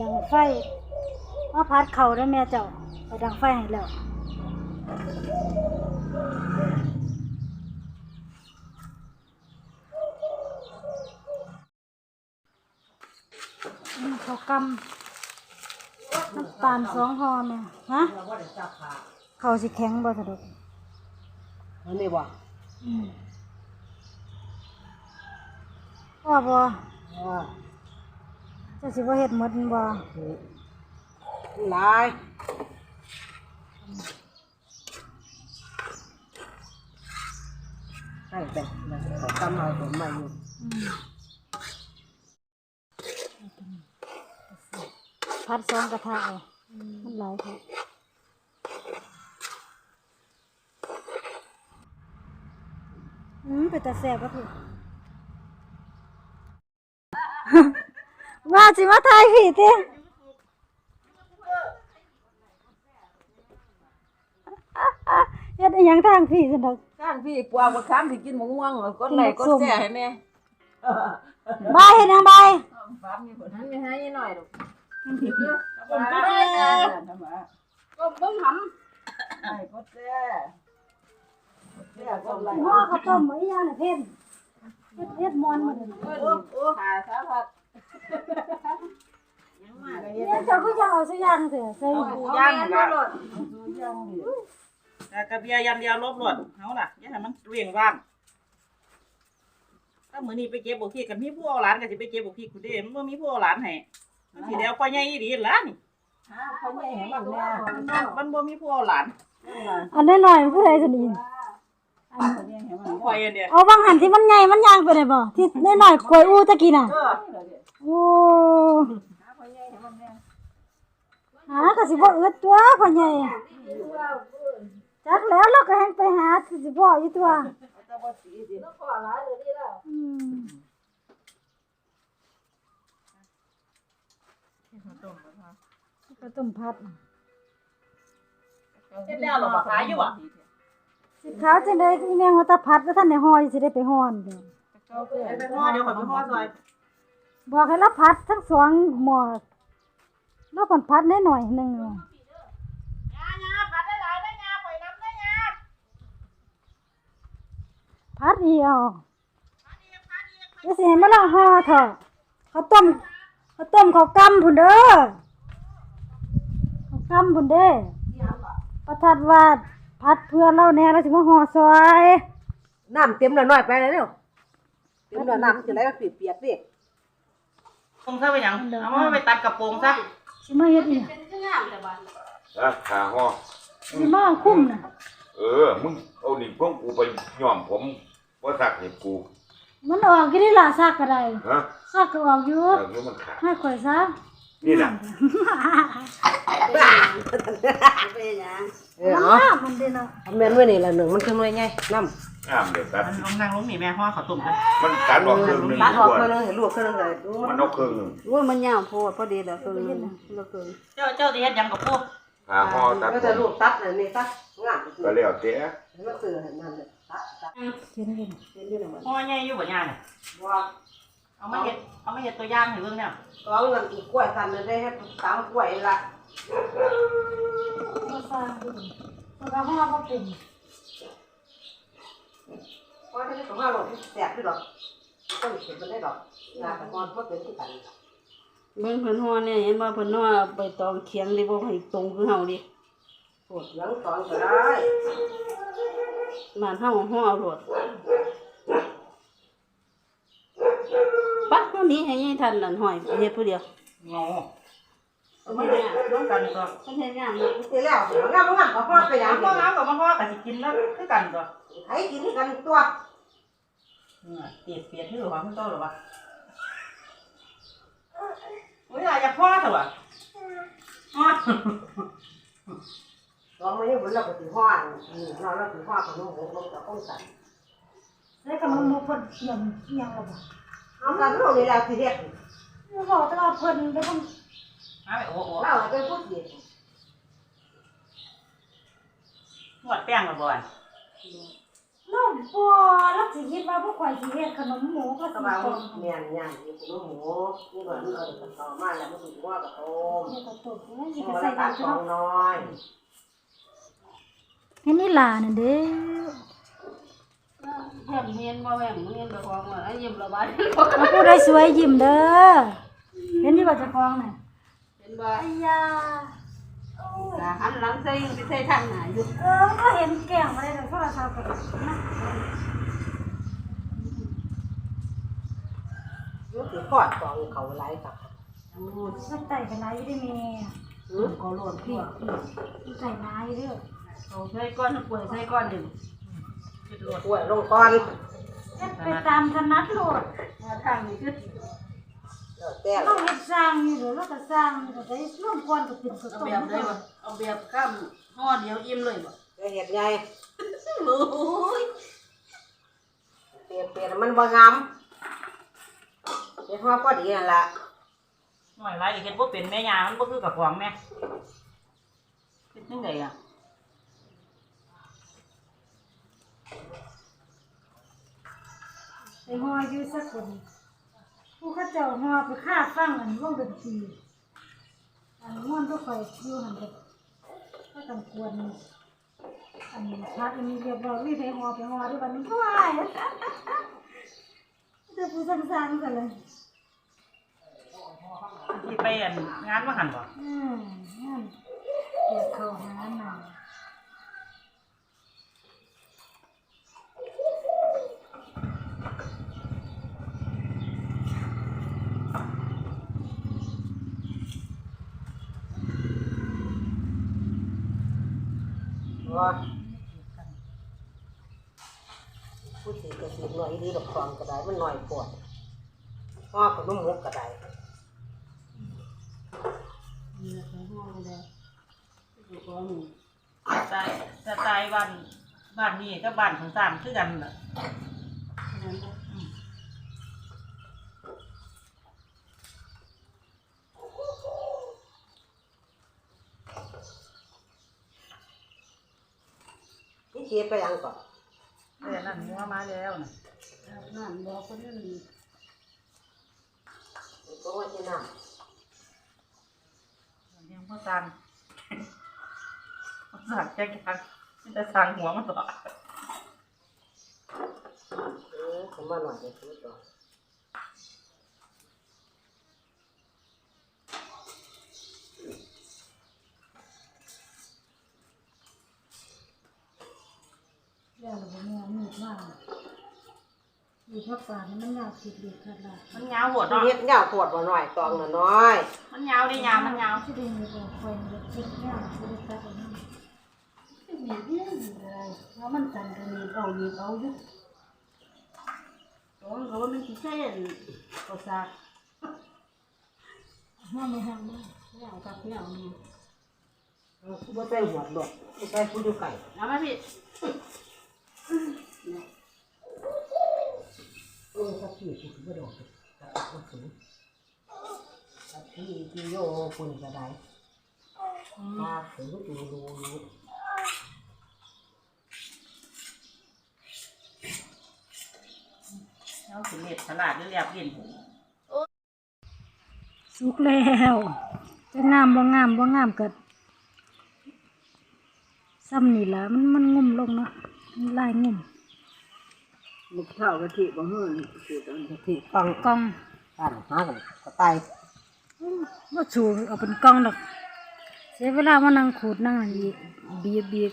ดังไฟว่าพัดเข่าได้แม่เจ้าไปดังไฟให้แล้วอืมเขากำน้ำตาลสองห่อแม่ฮะเขาสิแข็งบ่สะดกอันนี้บ่ อืม พ่อบ่อ่าเจะสิบ่เฮ็ดหมดบ่หลายใช่แต่เขาทำเอาผมมาอยู่อืมพัดสองกระทะเอามันหลายค่ะอืมเป็นตาแซ่บก็ถูก ว่าสิมาถ่ายผีติเฮ็ดอีหยังทางผีซั่นดอกข้างพี่ปวกบักขามที่กินหมูม่วงแล้วก็ไหลก็แซ่ให้แน่บายเฮ็ดหยังบายฟ้ามีผลนั้นไม่ให้หน่อยหรอกผมก็ได้ทำไมก็เบิ่งหำไหลก็แซ่แซ่ก็ไหลพ่อข้าวต้มอีหยังน่ะเพิ่นเฮ็ดเฮ็ดมอนมาเด้อโอ้โอ้หาสาพัดยังมากเนี่ยเจ้าก็ยังเอาซะย่างเถอะใส่ปูย่างกันแต่กระเบียยันเดียวลบหลดเฮาน่ะอย่าให้มันเวียงว่างถ้ามื้อนี้ไปเก็บบ่ขี้กันมีผู้เอาหลานก็สิไปเก็บบ่ขี้กูเด้มันบ่มีผู้เอาหลานให้มันสิแล้วพ่อใหญ่อีหลีล่ะนี่เขาไม่เห็นมันแน่มันบ่มีผู้เอาหลานอันน้อยๆผู้ใดสนิ ทเขาเนี่ยเห็นมันข่อยอันเดียวเอาบางหันที่มันใหญ่มันย่างไปได้บ่ที่น้อยๆกล้วยอู้ตะกี้น่ะ เออโอ้หาก็สิบ่อึดตัวพ่อใหญ่จักแล้วเราก็แฮงไปหาสิบ่อยู่ตัวจะบ่สีสิแล้วก็หลายเลยนี่แล้วอืมก็ต้มผัดน่ะเฮ็ดแล้วหรอบ่ขายอยู่อะ สิขาวจังได๋อีแม่หัวตาผัดแล้วท่านได้ฮ้อยสิได้ไปฮ้อนเด้อไปห่อเดี๋ยวข่อยไปห่อซอยบอกให้เราผัดทั้งสองหม้อเราผ่อนผัดน้อยหน่อยหนึงยาๆผัดได้หลายได้ยาข่อยนำได้ยาผัดเดียวเดี๋ยวสิให้มาลองห่อเถอะข้าวต้มข้าวต้มข้าวกำพุ่นเด้อข้าวกำพุ่นเด้อประทัดว่า ผัดเพื่อเราแน่เราสิมาห่อซอยน้ำเต็มแล้วน้อยไปแล้วเนี่ยเต็มแล้วน้ำจะไหลเปียกๆดิปงซะไปหยังเอามาไปตัดกระโปรงซะสิมาเฮ็ดอีหยังนะขาห่อสิมาคุ้มน่ะเออ มึงเอานี่พวกกูไปย้อมผมว่าสักให้กู มันออกกี่ได้ล่ะซักก็ได้ฮะซักก็ออกอยู่แต่เดี๋ยวมันขาดให้ข่อยซะ นี่แหละเออมันเอางามมันเด้เนาะทำเมนไว้นี่ละหนึ่งมันขึ้นไว้ไงน้งามเด็ดตัดมันลงนั่งลงนี่แม่ห่อข้าวต้มกันมันตัดออกครึ่งหนึงำตัดออกกว่าเครื่องนึงให้ลวกเครื่องนึงเลยดูมัมันนเอาครึ่งหนึงว่ามันยาวโพดพอดีแล้วเครื่องนึงแล้วเครื่องเจ้าเจ้าสิเฮ็ดหยังกับพวกขาห่อตัดก็จะลวกตัดเลยนี่ตัดงามก็แล้วแต่มันเสือเห็นมันเลยตัดตัดเห็นเห็นเป็นยังไงมันห่อใหญ่อยู่บ่ย่าเนี่ยว่า เอามาเฮ็ดเอามาเฮ็ดตัวอย่างให้เบิ่งเนี่ยก็เอาเงินกล้วยทันเลยได้ให้ตามกล้วยละมาสร้างดูมันก็ห่อบ่เป็นเพราะถ้าได้ของเราหรอกแสบด้วยหรอกต้องเขียนมันได้หรอกงานแต่ก่อนเพราะเป็นที่กันเบิ่งเพิ่นฮ้อเนี่ยเห็นว่าเพิ่นฮ้อใบตองเคียงดิบ่ให้ตรงคือเฮาดิปวดหลังตอนก็ได้บ้านเฮาฮ้อเอาโลด ปักเฮานี้ให้ยายทันนั่นห้อยไปเฮ็ดผู้เดียวงอเอามาเนี่ยร่วมกันก็เพิ่นเฮ็ดงานเนาะทีแล้วงามงามก็พอไปอย่างเอาพ่อเอากับมาพ่อก็สิกินแล้วคือกันก็ให้กินกันตัวเปียกเปียกที่หรือว่ามันโตหรือว่าโอ้ยอยากพ่อเถอะวะพ่อลองมาเนี่ยบนเราก็ถือห้อนเราเราถือห้อนของน้องหงเราจะต้องใส่แล้วก็มันบ่เพิ่นเขียนอีหยังล่ะบ่ เอาการเราเนี่ยเราทีเรียกเราบอกแต่ว่าเพิ่นไปทำมาไปโอ้โหเราเป็นผู้เสียนวดแป้งมาบ่อยน้องบัวแล้วสิคิดว่าพวกข่อยสิเฮ็ดขนมหมูก็กสิระต้เป๋ามเมียนย่างอยู่คุณหมูนี่หน่อยมันเอาเด็กต่อมาแล้วมันถึงว่ากระต้มนี่ก็ตกแล้วสิมันก็ละใส่ตัดาดวสองน้อยเห็นนี่ล่ะนั่นเด้อ แหมเห็นบ่แหมเห็นบ่ของว่าไอ้ยิ้มระบายเอาผู้ใดสวยยิ้มเด้อ เห็นที่ว่าเจะคลองน่ะเห็นบ่อ้ยาหันหลังใส่ไปใส่ทางหน้าอยู่เออมันก็เห็นแก้งมาได้ดอกโทรศัพท์ก็ได้นะมันถือขอดกองเขาไหลกับโอ้มันใส่กันหลายอยู่ได้แม่อืมก็โลดพี่มันใส่หลายเด้อเอาใส่ก้อนป่วยใส่ก้อนเดิ กล้วยลงก่อนเฮ็ดไปตามถนัดโลดว่าทางนี้คือแล้วแต่เราเฮ็ดสร้างนี่เด้อเราก็สร้างนี่ก็ได้ร่วมก่อนก็เป็นสเอาตอแบบได้บ่เอาแบบข้ามห่อเดียวอิ่มเลยบ่จะเห็ดไงโอ้ยเปลี่ยนเปลี่ยนมันบ่งามเดี๋ยวพ่อก็ดีนั่นล่ะหน่อยไรเห็นว่าเป็นแม่ยามันบ่คือกับของแม่เป็นยังไงอะ ไปฮออยู่สักคนผู้เขาเจ้าฮอไปฆ่าฟังอันวงดนตรีอันม่วนบ่ค่อยอยู่หั่นเด้อก็ต้องควรอันนี้พักอันนี้เรียบร้อยมีไปฮอไปฮอด้วยบัดนี้ว้ายจะผู้สั่งๆกันเลยที่ไปอันงานว่าหันบ่อืมนั่นเดี๋ยวเข้าหาหน่อย ว่าผู้สีกระสีหน่อยดีดอกฟองก็ไดมันหน่อยปวดพ่อกับนุ่มมุกก็ได้นี่ใส่ห่อเลยอยู่ก้อนตล์สไตล์บ้านบ้านนี้กับบ้านของสามคือกันน่ะ นั่นบ่นี่เชียไปยังก่อนแต่นั่นหัวมาแล้วน่ะนั่นบ่คนนั้นนี่ตัวว่าที่น้ยังพ่อสั่งพ่อสั่งแค่กันมันจะสั่งหัวมันต่อำเออผมมาหน่อยจะซื้อต่อ แล้วเราบอกเนี่ยมีดมาก มีพักป่านี่มันยาวสิบเดือนขาดละมันยาวหัวเนาะเฮ็ดยาวปวดบ่หน่อยตองน่ะน้อยมันยาวได้ยาวมันยาวที่ได้มีบอกคอยมันจะคิดยาวไม่ได้ตัดออกมามีเรื่องอะไรแล้วมันสั่นกันนี่เอานี่เอาอยู่ตอนเขามันสิใช่ก็ซากห้าไม่ห้ามมากแนวกับแนวนี่เออบ่ใส่หัวดอกบ่ใส่ผู้อยู่ไก่เอามาพี่ เออสักทีผู้บ่ดอกสักบ่สูงสักทีที่โยปุ่นก็ได้มาถึงดูดูดูเอาสิเม็ดสลัดหรือเรียบกินสุกแล้วจะงามบ่งามบ่งามเกิดซ้ำนี่ละมันมันงุ่มลงเนาะลายงุ่ม มุกเท่ากะทิบ่เฮือนสูตรอันที่ฟังกองบ้านหากันก็ตายว่าสูเอาเป็นกองดอก เสียเวลามานั่งขูดนั่งอันนี้บีบบีบ